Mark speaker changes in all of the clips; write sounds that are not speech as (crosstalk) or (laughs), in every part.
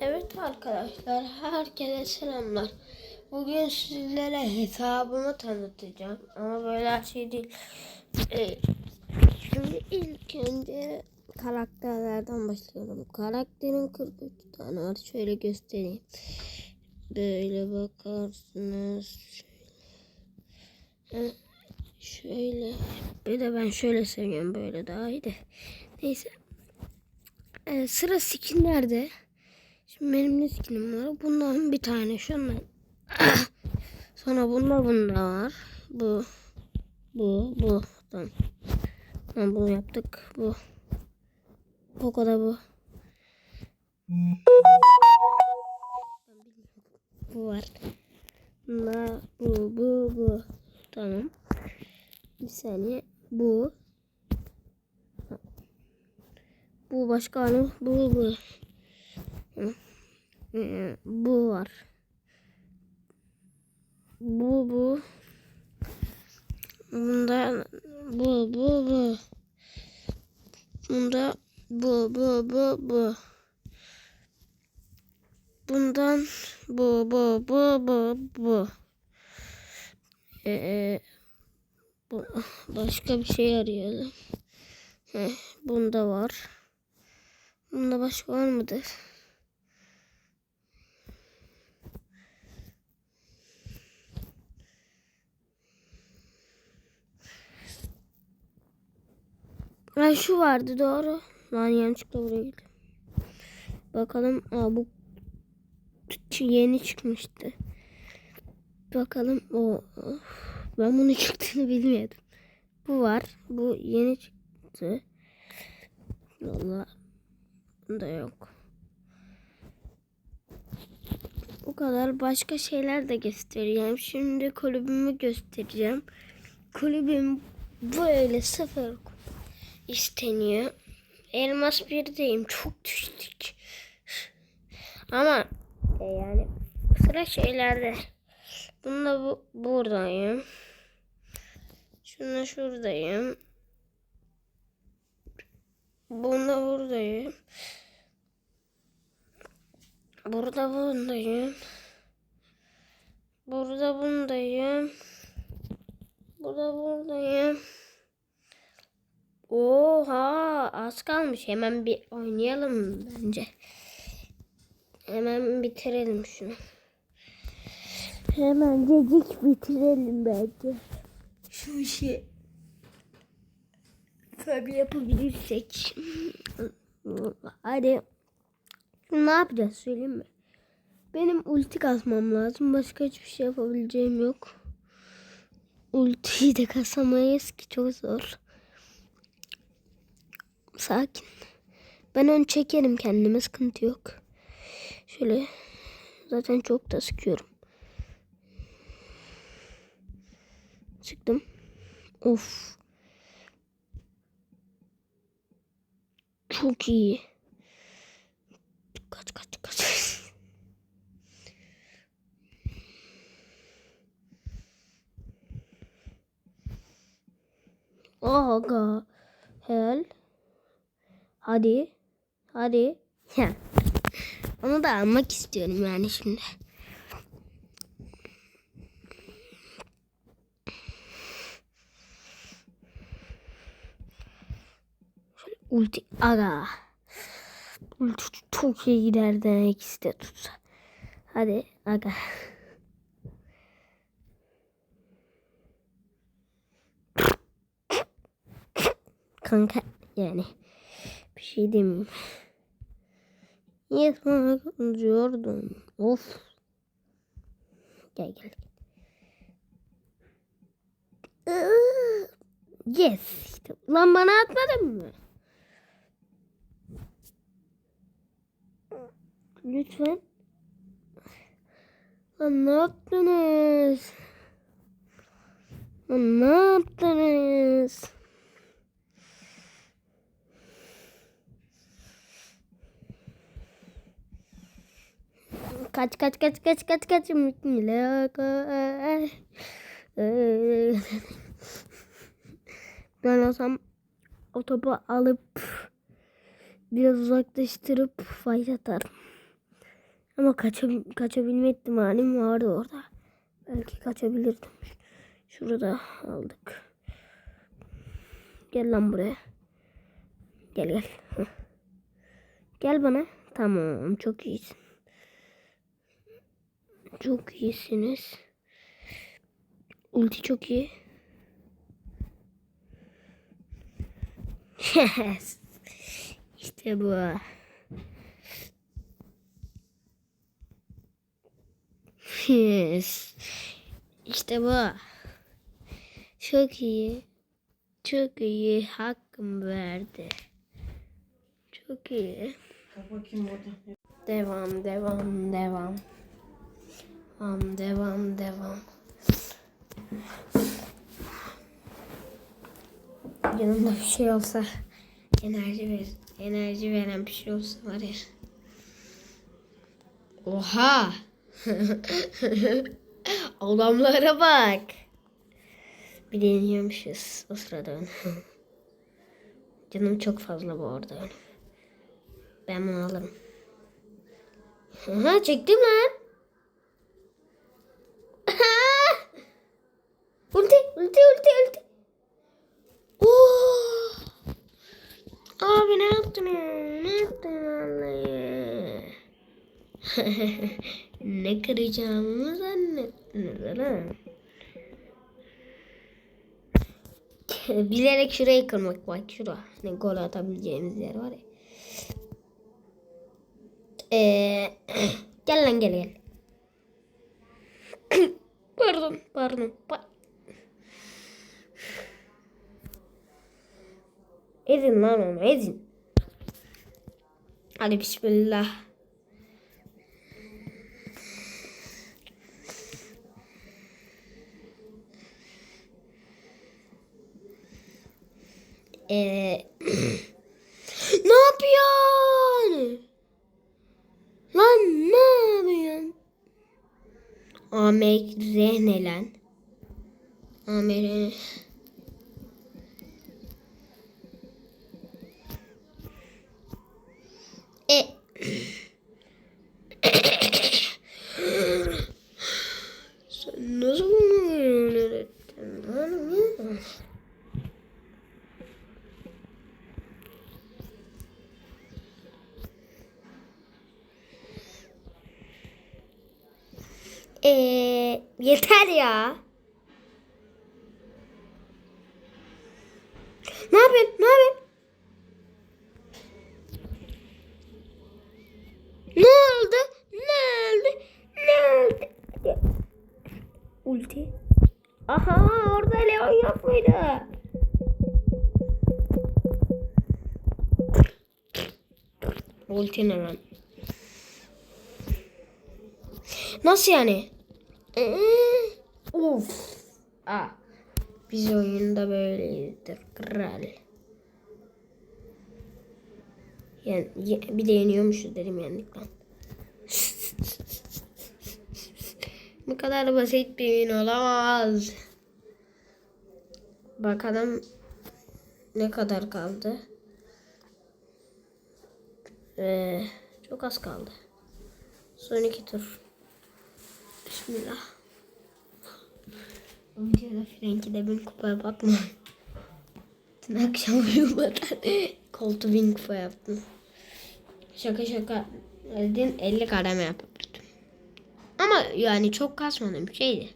Speaker 1: Evet arkadaşlar, herkese selamlar. Bugün sizlere hesabımı tanıtacağım. Ama böyle her şey değil. Ee, şimdi ilk önce karakterlerden başlayalım. Karakterin 43 tane var. Şöyle göstereyim. Böyle bakarsınız. Şöyle. Şöyle. Bir de ben şöyle seviyorum. Böyle daha iyi de. Neyse. Ee, sıra skinlerde. Şimdi benim ne skinim var? Bundan bir tane şundan. (coughs) Sonra bunda var. Bu. Bu. Bu. Tamam. Tamam bunu yaptık. Bu. Poco da bu. Bu var. Bunda bu. Bu. Bu. Tamam. Bir saniye. Bu. Bu başka anı. Bu. Bu. Ee, bu var. Bu bu. Bunda bu bu bu. Bunda bu bu bu bu. Bundan bu bu bu bu bu. Ee, bu başka bir şey arayalım. Heh, bunda var. Bunda başka var mıdır? Ha şu vardı doğru. Lan yanlışlıkla buraya girdim. Bakalım. Aa, bu yeni çıkmıştı. Bakalım o ben bunu (laughs) çıktığını bilmiyordum. Bu var. Bu yeni çıktı. Valla da yok. Bu kadar başka şeyler de göstereceğim. Şimdi kulübümü göstereceğim. Kulübüm böyle sıfır isteniyor. Elmas birdeyim. Çok düştük. Ama e, yani sıra şeylerde. Bunda bu buradayım. Şunda şuradayım. Bunda buradayım. Burada bundayım. Burada bundayım. Burada buradayım. Oha az kalmış. Hemen bir oynayalım bence. Hemen bitirelim şunu. Hemen cecik bitirelim bence. Şu işi tabii yapabilirsek. Hadi. Şimdi ne yapacağız söyleyeyim mi? Benim ulti kasmam lazım. Başka hiçbir şey yapabileceğim yok. Ultiyi de kasamayız ki çok zor. Sakin. Ben ön çekerim kendime sıkıntı yok. Şöyle zaten çok da sıkıyorum. Çıktım. Of. Çok iyi. Kaç kaç kaç. (laughs) Aga. Hel. Hadi. Hadi. Ya. (laughs) Onu da almak istiyorum yani şimdi. Şöyle ulti aga. Ulti çok iyi giderdi ikisi de tutsa. Hadi aga. Kanka yani bir şey. Niye sana diyordum? Of. Gel gel. Yes. Lan bana atmadın mı? Lütfen. Lan ne yaptınız? Lan ne yaptınız? Kaç kaç kaç kaç kaç kaç Ben olsam o topu alıp biraz uzaklaştırıp fight atarım. Ama kaça, kaçabilme ihtimalim vardı orada. Belki kaçabilirdim. Şurada aldık. Gel lan buraya. Gel gel. Gel bana. Tamam çok iyisin. Çok iyisiniz. Ulti çok iyi. Yes. İşte bu. Yes. İşte bu. Çok iyi. Çok iyi. Hakkım verdi. Çok iyi. Devam, devam, devam. Devam, devam, devam. Yanımda bir şey olsa enerji ver, enerji veren bir şey olsa var ya. Oha! (laughs) Adamlara bak. Bir o sırada. (laughs) Canım çok fazla bu arada. Ben bunu alırım. Aha çektim lan. ulti ulti ulti ulti. Oo. Abi ne yaptın ya? (laughs) Ne yaptın vallahi? ne kıracağımı zannettiniz? Bilerek şurayı kırmak bak şura. Hani gol atabileceğimiz yer var ya. Ee, (clears throat) gel lan gel gel. (clears throat) pardon pardon. Pa edin lan onu edin. Hadi bismillah. Ee, (clears throat) ne yapıyorsun? Lan ne yapıyorsun? Amere ne lan? Amere Ee, yeter ya. Ne yapıyorsun? Ne yapıyorsun? Ne oldu? Ne oldu? Ne oldu? Ulti. Aha orada Leon yok muydu? Ulti ne lan? Nasıl yani? Ee, Uf. Aa. Biz oyunda böyleyizdir kral. Yani bir de yeniyormuşuz dedim yendik lan. (laughs) Bu kadar basit bir oyun olamaz. Bakalım ne kadar kaldı. Ee, çok az kaldı. Son iki tur. Bismillah. De Frank'i de bin kupaya bakma. Dün akşam (laughs) uyumadan koltuğu bin kupa yaptım. Şaka şaka. Dün 50 kademe yapabildim. Ama yani çok kasmadım şeydi.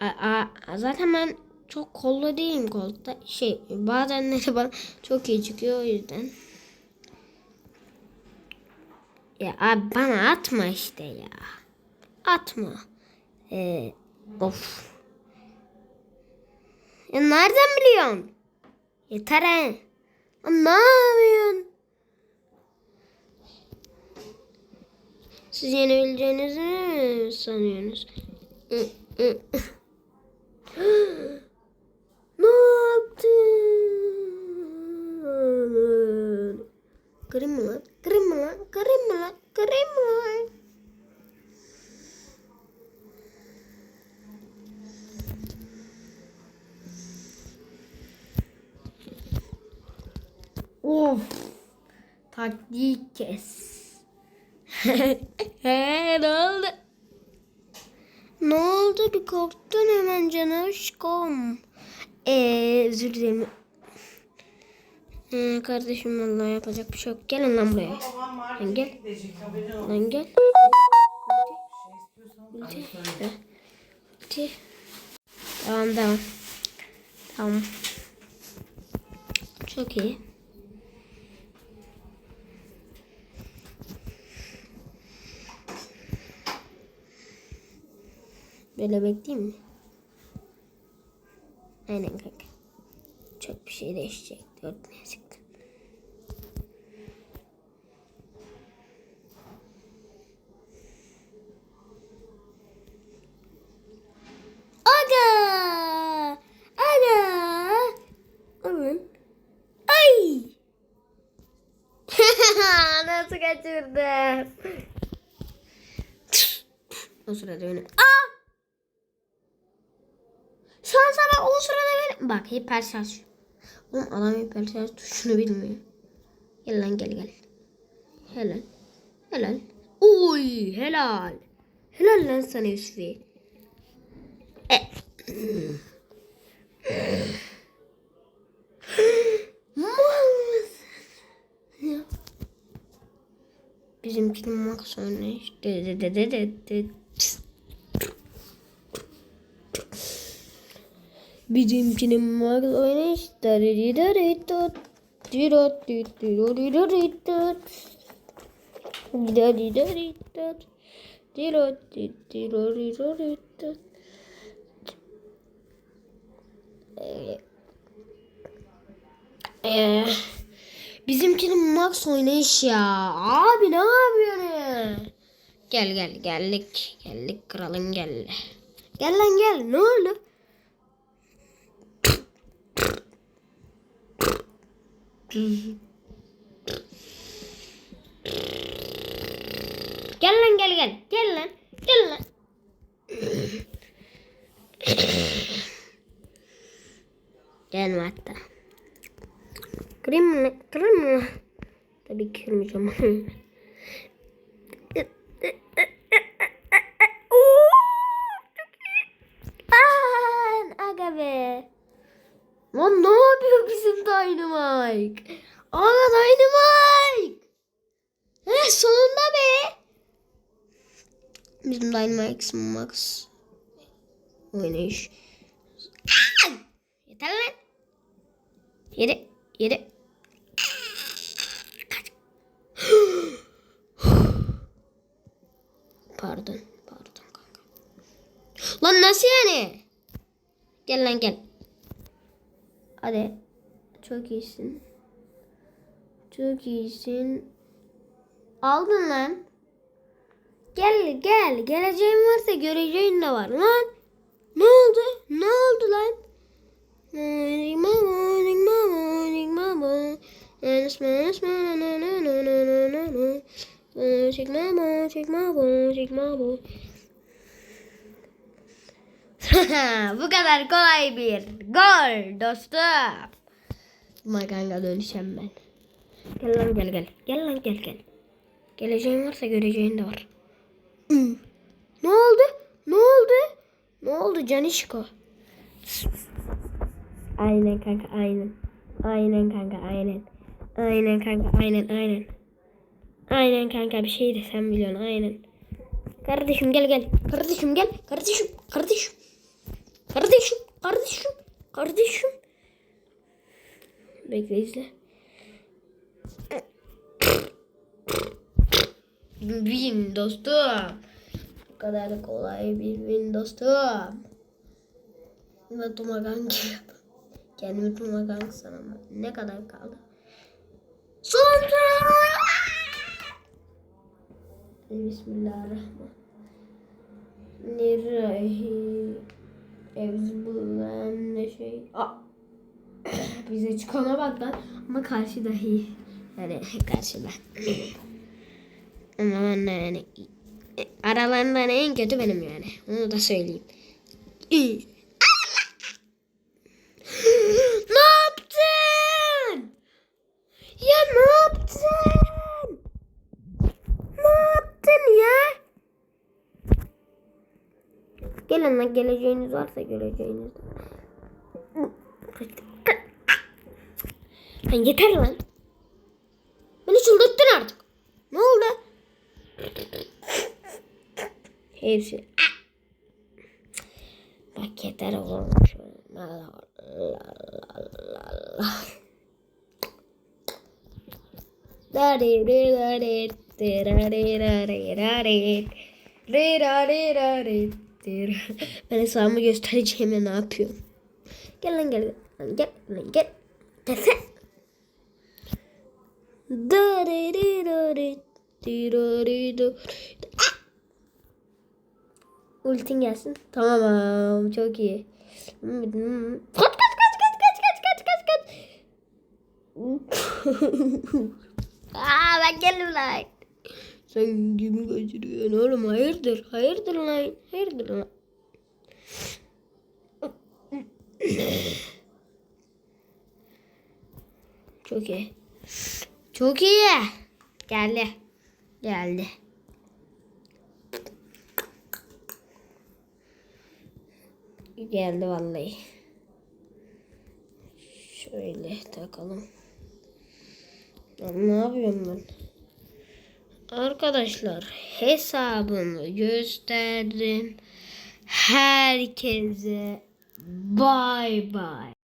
Speaker 1: A, a, zaten ben çok kollu değilim koltukta. Şey bazenleri bana çok iyi çıkıyor o yüzden. Ya abi bana atma işte ya. Atma. Ee, of. Ya nereden biliyorsun? Yeter he. Ne yapıyorsun? Siz yenebileceğinizi sanıyorsunuz? Hı, hı. ne yaptın? Kırayım mı lan? Kırayım mı lan? Kırayım mı lan? Kırayım mı lan? Of. Taktiği kes. (laughs) He ne oldu? Ne oldu bir korktun hemen canışkom. Eee özür dilerim. Ee, kardeşim vallahi yapacak bir şey yok. Gelin lan buraya. Lan gel. Lan gel.
Speaker 2: Şey.
Speaker 1: Tamam tamam. Tamam. Çok iyi. Böyle bekleyeyim mi? Aynen kanka. Çok bir şey değişecek. Dört ne çıktı? Aga! Aga! Alın. Ay! (laughs) Nasıl kaçırdım? o sırada benim. Aa! Şansa bak o sırada benim. Bak hiper şarj. Oğlum adam hiper tuşunu bilmiyor. Gel lan gel gel. Helal. Helal. Uy helal. Helal lan sana Yusuf'i. E. Bizimkinin max oynayış. De de de de de de. Bizimkinin max oynayış. Da de de de de de. Dirot dit dirot dirot dit dit. Da di da di da. Dirot dit dirot dirot dit dit. Ee, bizimkinin max oynayış ya. Abi ne yapıyorsun? Gel gel geldik. Geldik kralın geldi. Gel lan gel. Ne oldu? Gel lan gel gel. Gel lan. Gel lan. Gelme hatta. Kırayım mı? Kırayım mı? Tabii kırmayacağım. Oo, çok iyi. Aa, aga be. Lan ne yapıyor bizim Dynamite? Aga Dynamite. He sonunda be. Bizim Dynamite Max oynayış. Yeter lan. Yedi. Yedi. (gasps) Pardon. Pardon kanka. Lan nasıl yani? Gel lan gel. Hadi. Çok iyisin. Çok iyisin. Aldın lan. Gel gel. Geleceğin varsa göreceğin de var lan. Ne oldu? Ne oldu lan? Morning mama, morning mama, morning mama. And smile, smile, na na na na na na na. Çekme bu, çekme bu, çekme bu. bu kadar kolay bir gol dostum. Ama kanka dönüşem ben. Gel lan gel gel. Gel lan gel gel. Geleceğin varsa göreceğin de var. Hmm. Ne oldu? Ne oldu? Ne oldu Canişko? Aynen kanka aynen. Aynen kanka aynen. Aynen kanka aynen aynen. Aynen kanka bir şey de sen biliyorsun aynen. Kardeşim gel gel. Kardeşim gel. Kardeşim. Kardeşim. Kardeşim. Kardeşim. Kardeşim. Bekle izle. Win dostum. Bu kadar kolay bir win dostum. Ve Tumagang (laughs) Kendimi Tumagang sanırım. Ne kadar kaldı? Son! Bismillahirrahmanirrahim. Ne şey. Aa. Bize çıkana bak. Ama karşı dahi. Yani karşıda. Ama ben de yani aralarından en kötü benim yani. Onu da söyleyeyim. (gasps) ne? Ya ne yaptın? Ya. Gelin lan geleceğiniz varsa geleceğiniz. Lan yeter lan. Beni çıldırttın artık. Ne oldu? Hepsi. Bak yeter oğlum. Allah Allah Allah. Tir. Ben hesabımı göstereceğime ne yapıyorum? Gel lan gel. Gel lan gel. Gelsene. Ultin gelsin. Tamam çok iyi. Kaç kaç kaç kaç kaç kaç kaç kaç kaç. (laughs) Aa ben geldim lan. Sen kimi kaçırıyorsun oğlum? Hayırdır? Hayırdır lan? Hayırdır lan? Çok iyi. Çok iyi. Geldi. Geldi. Geldi vallahi. Şöyle takalım. Lan ne yapıyorum ben? Arkadaşlar hesabımı gösterdim. Herkese bay bay.